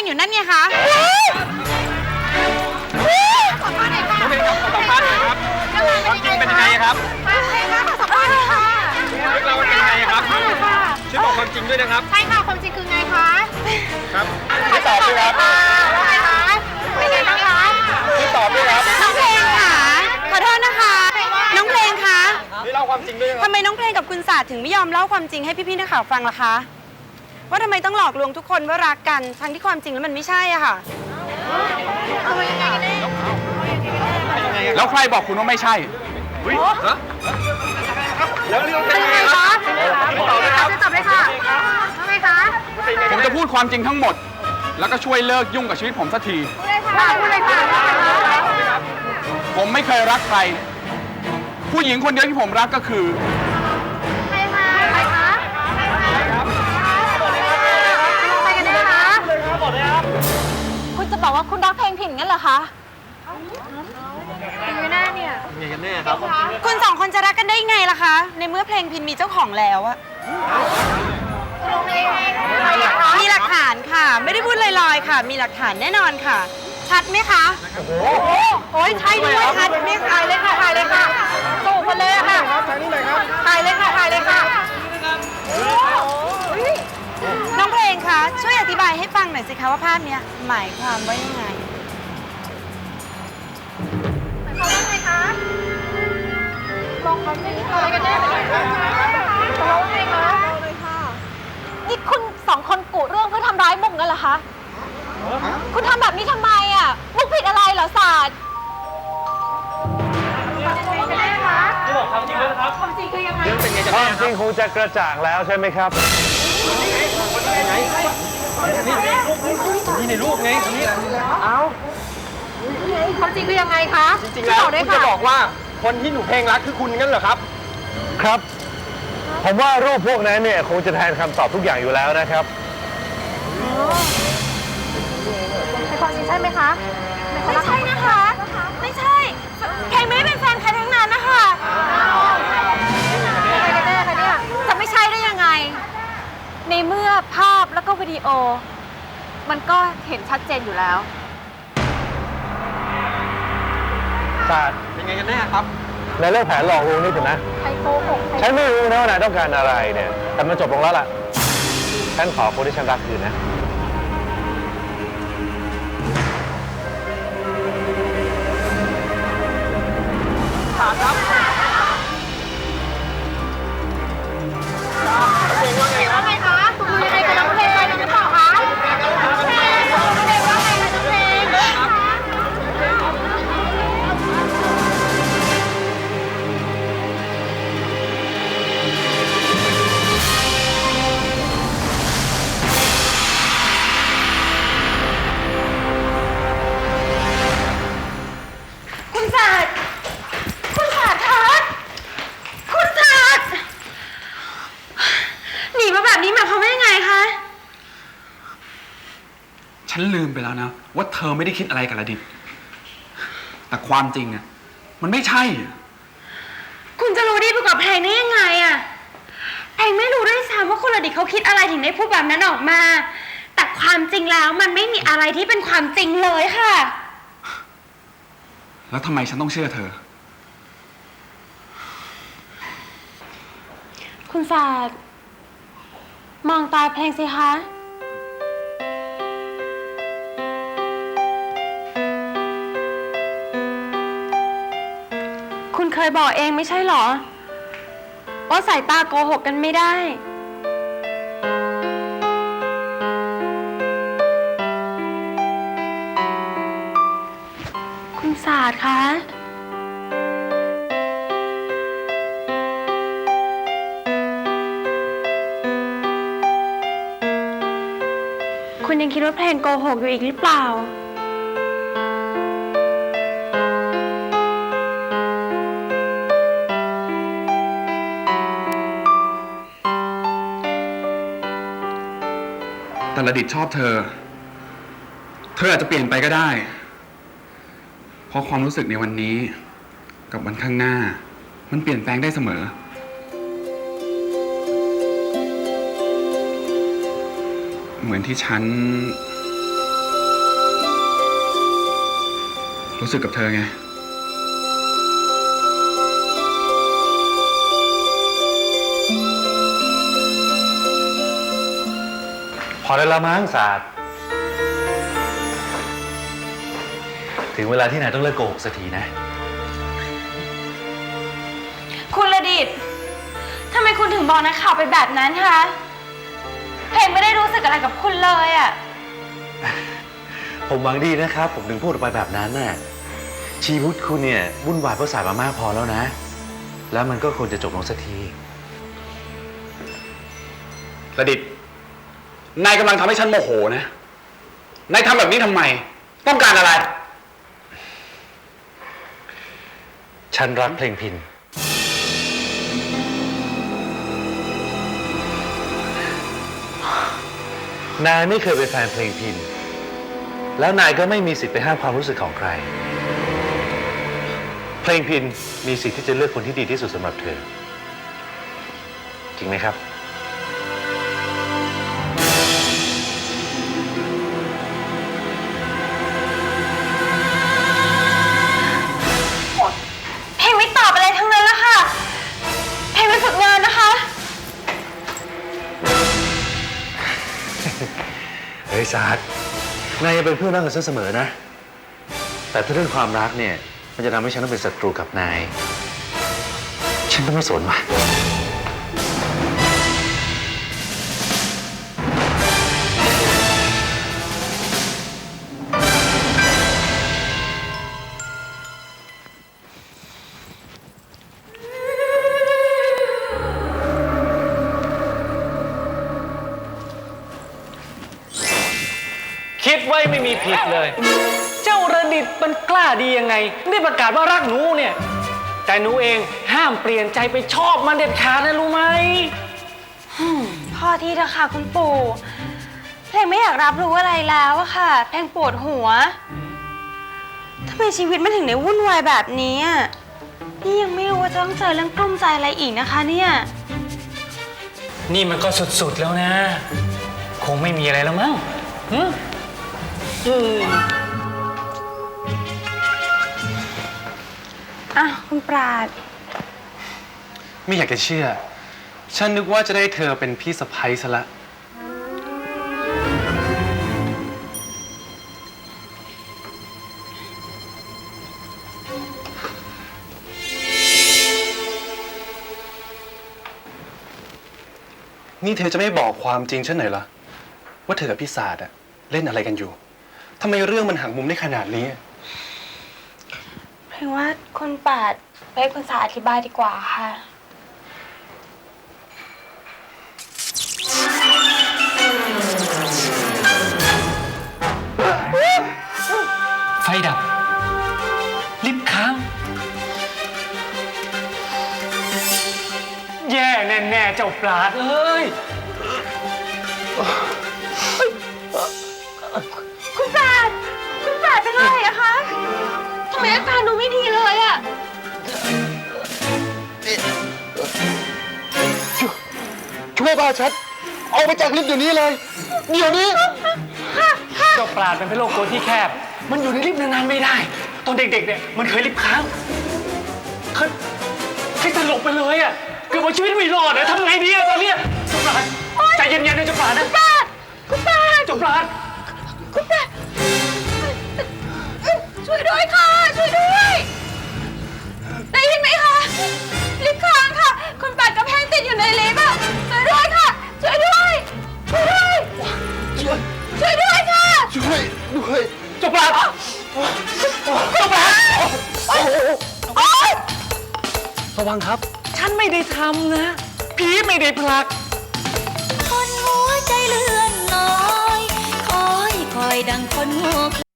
งอยู่นั่นไงคะน้องเพลงครับขอสัมภาษณ์หน่อยครับความจริงเป็นยังไงครับเรื่องเราวมันเป็นยังไงครับช่วยบอกความจริงด้วยนะครับ ใช่ค่ะความจริงคือไงคะครับช่วยตอบด้วยครับว่าไงคะเป็นไงบ้างคะช่วยตอบด้วยครับน้องเพลงค่ะขอโทษนะคะ น้องเพลงคะช่วยเล่าความจริงด้วยนะครับทำไมน้องเพลงกับคุณศาสตร์ถึงไม่ยอมเล่าความจริงให้พี่ๆนักข่าวฟังล่ะคะ ว่าทำไมต้องหลอกลวงทุกคนว่ารักกัน ทั้งที่ความจริงแล้วมันไม่ใช่อะค่ะ แล้วใครบอกคุณว่าไม่ใช่อุ๊ยฮะแล้วเรื่องเป็นยังไงครับช่วยตอบด้วยครับช่วยตอบเลยค่ะว่าไงคะเป็นยังไงผมจะพูดความจริงทั้งหมด แล้วก็ช่วยเลิกยุ่งกับชีวิตผมสักทีค่ะพูดเลยค่ะ ผมไม่เคยรักใคร ผู้หญิงคนเดียวที่ผมรักก็คือ บอกว่าคุณรักเพลงผิดงั้นเหรอคะอยู่หน้าเนี่ยยังไงกันแน่ครับ คุณสองคนจะรักกันได้ไงล่ะคะ ในเมื่อเพลงพินมีเจ้าของแล้วอะมีหลักฐานค่ะ ไม่ได้พูดลอยๆค่ะ มีหลักฐานแน่นอนค่ะ ชัดไหมคะ โอ้โหโอ้ยใช่ด้วยชัดไหมคะถ่ายเลยค่ะถ่ายเลยค่ะสูบมาเลยอะค่ะครับทางนี้เลยครับถ่ายเลยค่ะถ่าย อยสิคะว่าภาพเนี้ยหมายความว่ายังไง เขาว่าไงคะมองเขาไม่ถ่ายกันแน่เลยค่ะเขาว่าไงคะนี่คุณสองคนกุเรื่องเพื่อทำร้ายมุกงั้นเหรอคะ คุณทำแบบนี้ทำไมอะ มุกผิดอะไรเหรอศาสตร์ที่บอกความจริงด้วยนะครับ ความจริงคือยังไง เรื่องเป็นยังไงกันควาแน่มคจรัริบงคงจะกระจ่างแล้วใช่ไหมครับนี่ ในรูปไงนี่ความจริงคือยังไงคะจริงๆแล้วคุณจะบอกว่าคนที่หนูเพลงรักคือคุณงั้นเหรอครับ ครับ ผมว่ารูปพวกนั้นเนี่ยคงจะแทนคำตอบทุกอย่างอยู่แล้วนะครับเป็นความจริงใช่ไหมคะไม่ใช่นะคะ ไม่ใช่ เพลงไม่ได้เป็นแฟนใครทั้งนั้นนะคะ ใครกันแน่คะเนี่ย จะไม่ใช่ได้ยังไง ในเมื่อภาพแล้วก็วิดีโอ มันก็เห็นชัดเจนอยู่แล้ว ศาสตร์เป็นไงกันแน่ครับ ในเรื่องแผนหลอกลวงนี่ถึงนะ ใครโกหกใครฉันไม่รู้นะว่านายต้องการอะไรเนี่ย แต่มันจบลงแล้วล่ะ ฉันขอคนที่ฉันรักคืนนะว่า มไปแล้วนะ ว่าเธอไม่ได้คิดอะไรกับระดิษฐ์แต่ความจริงอะมันไม่ใช่อะคุณจะรู้ดีไปกว่าเพลงได้ยังไงอะเพลงไม่รู้ด้วยซ้ำว่าคุณระดิษฐ์เขาคิดอะไรถึงได้พูดแบบนั้นออกมา แต่ความจริงแล้วมันไม่มีอะไรที่เป็นความจริงเลยค่ะ แล้วทำไมฉันต้องเชื่อเธอ คุณศาสตร์มองตาเพลงสิคะ เคยบอกเองไม่ใช่เหรอ ว่าสายตาโกหกกันไม่ได้ คุณศาสตร์คะคุณยังคิดว่าเพลงโกหกอยู่อีกหรือเปล่า แต่ระดิดชอบเธอ เธออาจจะเปลี่ยนไปก็ได้ เพราะความรู้สึกในวันนี้ กับวันข้างหน้า มันเปลี่ยนแปลงได้เสมอ เหมือนที่ฉัน รู้สึกกับเธอไง อได้และมั้งศาสตร์ ถึงเวลาที่นายต้องเลิกโกหกสักทีนะ คุณระดิษฐ์ทำไมคุณถึงบอกนักข่าวไปแบบนั้นคะ เพลงไม่ได้รู้สึกอะไรกับคุณเลยอะ ผมหวังดีนะครับ ผมถึงพูดออกไปแบบนั้นน่ะ ชีวิตคุณเนี่ยวุ่นวายเพราะสายมามากพอแล้วนะ แล้วมันก็ควรจะจบลงสักที ระดิษฐ์ นายกำลังทำให้ฉันโมโหนะ นายทำแบบนี้ทำไม ต้องการอะไร ฉันรักเพลงพิน นายไม่เคยเป็นแฟนเพลงพิน แล้วนายก็ไม่มีสิทธิ์ไปห้ามความรู้สึกของใคร เพลงพินมีสิทธิ์ที่จะเลือกคนที่ดีที่สุดสำหรับเธอ จริงไหมครับ ยยังเป็นเพื่อนรักกันเสมอนะ แต่ถ้าเรื่องความรักเนี่ย มันจะทำให้ฉันต้องเป็นศัตรูกับนาย ฉันต้องไม่สนว่ะ ไว้ไม่มีผิดเลย เจ้าระดิษฐ์มันกล้าดียังไงได้ประกาศว่ารักหนูเนี่ย แต่หนูเองห้ามเปลี่ยนใจไปชอบมันเด็ดขาดนะรู้ไหมพอทีเถอะค่ะคุณปู่ เพลงไม่อยากรับรู้อะไรแล้วอะค่ะ เพลงปวดหัวทำไมชีวิตมันถึงได้วุ่นวายแบบนี้อะนี่ยังไม่รู้ว่าจะต้องเจอเรื่องกลุ้มใจอะไรอีกนะคะเนี่ย นี่มันก็สุดๆแล้วนะ คงไม่มีอะไรแล้วมั้งหึ อืมอะคุณปราด ไม่อยากจะเชื่อ ฉันนึกว่าจะได้เธอเป็นพี่สะพ้ยซะละ นี่เธอจะไม่บอกความจริงฉันหน่อยเหรอ ว่าเธอกับพี่ศาสตร์อะเล่นอะไรกันอยู่ ทำไมเรื่องมันหักมุมได้ขนาดนี้ เพลงว่าคุณปราดไปให้คุณสาอธิบายดีกว่าค่ะ ไฟดับ ลิฟต์ค้าง แย่แน่ๆเจ้าปราดเอ้ย ไมอาการดูไม่ดีเลยอะช่วยพาฉันออกไปจากลิฟต์เดี๋ยวนี้เลย เดี๋ยวนี้ เจ้าปราดมันเป็นโรคตัวที่แคบ มันอยู่ในลิฟต์นานๆไม่ได้ ตอนเด็กๆเนี่ยมันเคยลิฟต์ค้างเคยเคยสลบไปเลยอะ เกือบเอาชีวิตไม่รอดอะทำไงดีอะตอนเนี้ยเจ้าปราดใจเย็นๆนะเจ้าปราดนะปราดคุณปราดเจ้าปราด คุณปราดช่วยด้วยค่ะ ลิฟต์ค้างค่ะคุณปราดกับแพงติดอยู่ในลิฟต์อะช่วยด้วยค่ะ ช่วยด้วย ช่วยด้วย ช่วยด้วยค่ะ ช่วยด้วยเจ้าปราดเจ้าปราดระวังครับ ฉันไม่ได้ทำนะ ผีไม่ได้ผลัก คนหัวใจเลื่อนลอย คอยคอยดังคนโง่